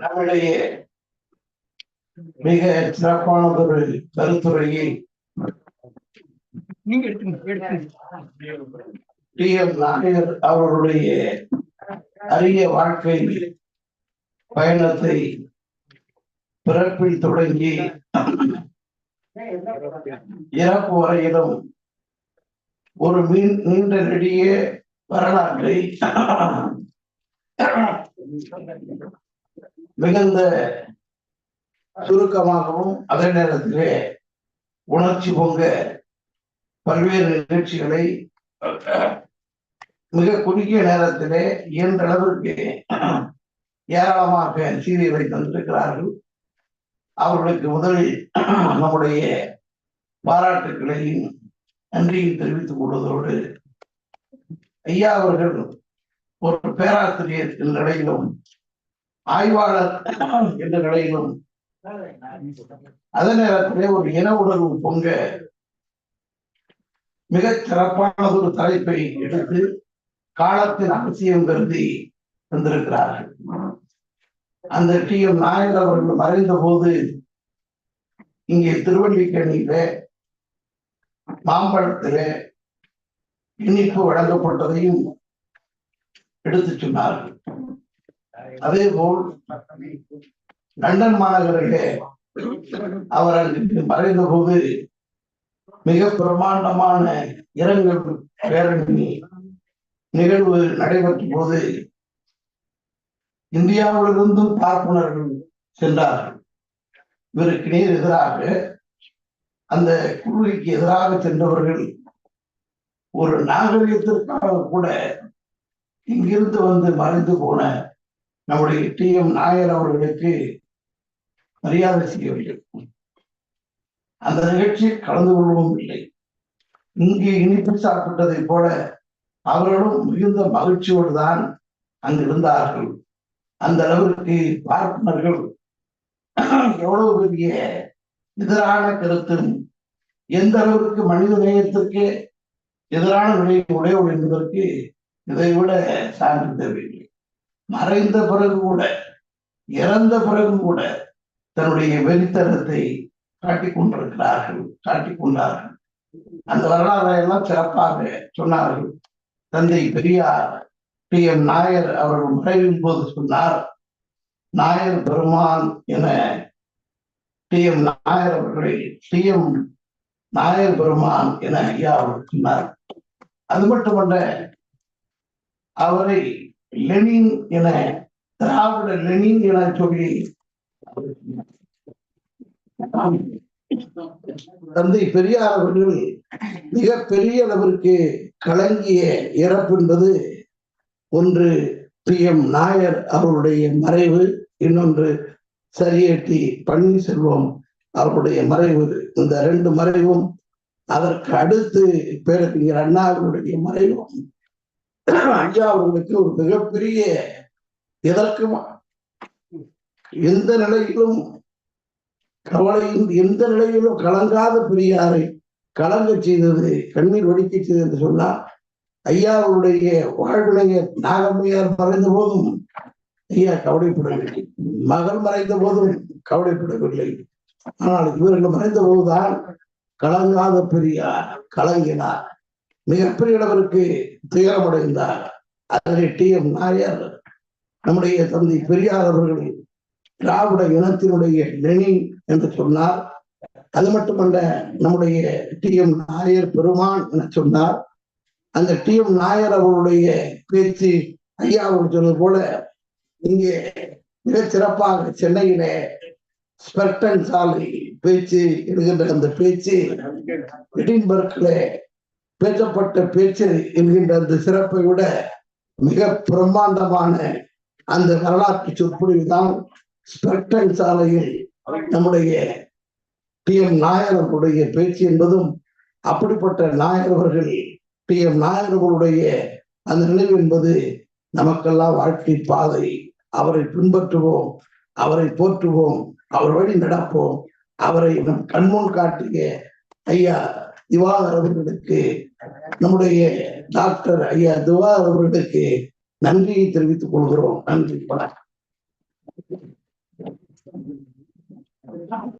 நம்முடைய மிக சிறப்பானதொரு கருத்துரையை நீங்க எடுத்துங்க எடுத்துங்க டி எம் நாயர் அவர்களுடைய அரிய வாழ்க்கை பயணத்தை பிறப்பில் தொடங்கி இறப்பு வரையிலும் ஒரு மீன் நீண்ட நெடிய வரலாற்றை மிகுந்த சுருக்கமாகவும் அதே நேரத்திலே உணர்ச்சி பொங்க பல்வேறு நிகழ்ச்சிகளை மிக குறுகிய நேரத்திலே இயன்ற அளவிற்கு ஏராளமாக சீரியலை தந்திருக்கிறார்கள். அவர்களுக்கு முதலில் நம்முடைய பாராட்டுக்களையும் நன்றியும் தெரிவித்துக் கொள்வதோடு ஐயா அவர்கள் ஒரு பேராசிரியர் என்ற நிலையிலும் ஆய்வாளர் என்ற நிலையிலும் அதே நேரத்திலே ஒரு இன உணர்வு பொங்க மிகச் சிறப்பான ஒரு தலைப்பை எடுத்து காலத்தின் அவசியம் கருதி வந்திருக்கிறார்கள் அந்த டி எம் நாயர் அவர்கள் மறைந்த போது இங்கே திருவள்ளிக்கணியில மாம்பழத்தில இனிப்பு வழங்கப்பட்டதையும் எடுத்துச் சொன்னார்கள் அதே போல் லண்டன் மாநகரிலே அவர் அங்கு மறைந்த போது மிக பிரமாண்டமான இரங்கல் பேரணி நிகழ்வு நடைபெற்ற போது இந்தியாவிலிருந்தும் பார்ப்பனர்கள் சென்றார்கள். இவருக்கு நேர் எதிராக அந்த குழுவிற்கு எதிராக சென்றவர்கள் ஒரு நாகரிகத்திற்காக கூட இங்கிருந்து வந்து மறைந்து போன நம்முடைய டி. எம். நாயர் அவர்களுக்கு மரியாதை செய்யவில்லை அந்த நிகழ்ச்சியில் கலந்து கொள்ளவும் இல்லை. இங்கு இனிப்பு சாப்பிட்டதை போல அவர்களும் மிகுந்த மகிழ்ச்சியோடு தான் அங்கிருந்தார்கள். அந்த அளவிற்கு பார்ப்பனர்கள் எவ்வளவு பெரிய எதிரான கருத்தும் எந்த அளவிற்கு மனித நேயத்திற்கு எதிரான நிலையை உடையவள் என்பதற்கு இதை விட சான்று தேவையில்லை. மறைந்த பிறகு கூட இறந்த பிறகு கூட தன்னுடைய வெறித்தனத்தை காட்டிக் கொண்டிருக்கிறார்கள் காட்டிக் கொண்டார்கள். அந்த வரலாறை எல்லாம் சிறப்பாக சொன்னார்கள் தந்தை பெரியார். டி எம் நாயர் அவர்கள் மறைவின் போது சொன்னார் நாயர் பெருமான் என டி எம். நாயர் அவர்களை டி எம். நாயர் பெருமான் என ஐயா அவர்கள் சொன்னார். அது மட்டுமல்ல அவரை லெனின் என திராவிட லெனின் என சொல்லி தந்தை பெரியார் அவர்கள் மிக பெரிய அளவிற்கு கலங்கிய இறப்பு என்பது ஒன்று பி எம் நாயர் அவருடைய மறைவு இன்னொன்று சரியேட்டி பன்னீர்செல்வம் அவருடைய மறைவு. இந்த ரெண்டு மறைவும் அதற்கு அடுத்து பேரறிஞர் அண்ணாவினுடைய மறைவும். ஐயா அவர்களுக்கு ஒரு மிகப்பெரிய எதற்கும் எந்த நிலையிலும் கவலையும் எந்த நிலையிலும் கலங்காத பெரியாரை கலங்க செய்தது கண்ணீர் ஒடிக்க செய்தது என்று சொன்னால் ஐயாவுடைய வாழ்வுடைய நாகம்மையார் மறைந்த போதும் ஐயா கவலைப்படவில்லை. மகள் மறைந்த போதும் கவலைப்படவில்லை. ஆனால் இவர்கள் மறைந்த போதுதான் கலங்காத பெரியார் கலங்கினார். மிகப்பெரிய அளவிற்கு துயரமடைந்தார். அதில் டி எம் நாயர் நம்முடைய தந்தை பெரியார் அவர்கள் திராவிட இனத்தினுடைய லெனின் என்று சொன்னார். அது மட்டுமல்ல நம்முடைய டி எம் நாயர் பெருமான் என சொன்னார். அந்த டி எம் நாயர் அவருடைய பேச்சு ஐயா அவர் சொன்னது போல இங்கே மிக சிறப்பாக சென்னையில ஸ்பெர்டன் சாலை பேச்சு என்கின்ற அந்த பேச்சு எடின்பர்க்ல பேசப்பட்ட பேச்சு என்கின்ற அந்த சிறப்பை விட மிக பிரம்மாண்டமான அந்த வரலாற்று சொற்பொழிவு தான் ஸ்பெர்டன் சாலையில் நம்முடைய டி எம் நாயர் அவருடைய பேச்சு என்பதும் அப்படிப்பட்ட நாயர் அவர்கள் டி எம் நாயர் அவர்களுடைய அந்த நினைவு என்பது நமக்கெல்லாம் வாழ்க்கை பாதை. அவரை பின்பற்றுவோம் அவரை போற்றுவோம் அவர் வழி நடப்போம் அவரை நம் கண்முன் காட்டிய ஐயா திவாகர் அவர்களுக்கு நம்முடைய டாக்டர் ஐயா திவாகர் அவர்களுக்கு நன்றியை தெரிவித்துக் கொள்கிறோம். நன்றி வணக்கம்.